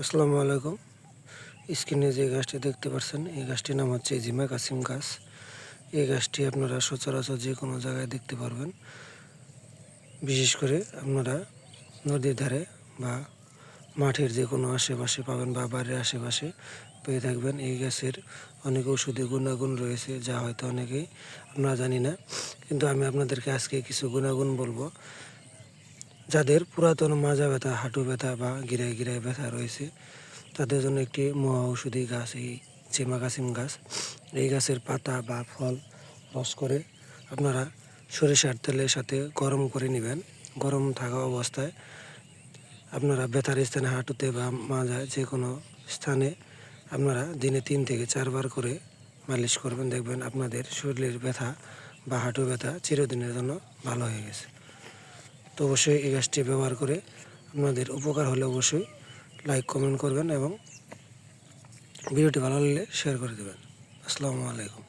আসসালামু আলাইকুম। স্ক্রিনে যে গাছটি দেখতে পাচ্ছেন, এই গাছটির নাম হচ্ছে জিমা কাসিম গাছ। এই গাছটি আপনারা সচরাচর যে কোনো জায়গায় দেখতে পারবেন। বিশেষ করে আপনারা নদীর ধারে বা মাঠের যে কোনো আশেপাশে পাবেন বা বাড়ির আশেপাশে পেয়ে থাকবেন। এই গাছের অনেক ওষুধি গুণাগুণ রয়েছে, যা হয়তো অনেকেই আমরা জানি না। কিন্তু আমি আপনাদেরকে আজকে কিছু গুণাগুণ বলব। যাদের পুরাতন মাজা ব্যথা, হাঁটু ব্যথা বা গিরায় গিরায় ব্যথা রয়েছে, তাদের জন্য একটি মহা ঔষধি গাছ এই চেমাকাসিম গাছ। এই গাছের পাতা বা ফল রস করে আপনারা সরিষার তেলের সাথে গরম করে নেবেন। গরম থাকা অবস্থায় আপনারা ব্যথার স্থানে হাঁটুতে বা মাজায় যে কোনো স্থানে আপনারা দিনে তিন থেকে চারবার করে মালিশ করবেন। দেখবেন আপনাদের শরীরের ব্যথা বা হাঁটু ব্যথা চিরদিনের জন্য ভালো হয়ে গেছে। তো অবশ্যই এই গাছটি ব্যবহার করে আপনাদের উপকার হলে অবশ্যই লাইক কমেন্ট করবেন এবং ভিডিওটি ভালো লাগলে শেয়ার করে দেবেন। আসসালামু আলাইকুম।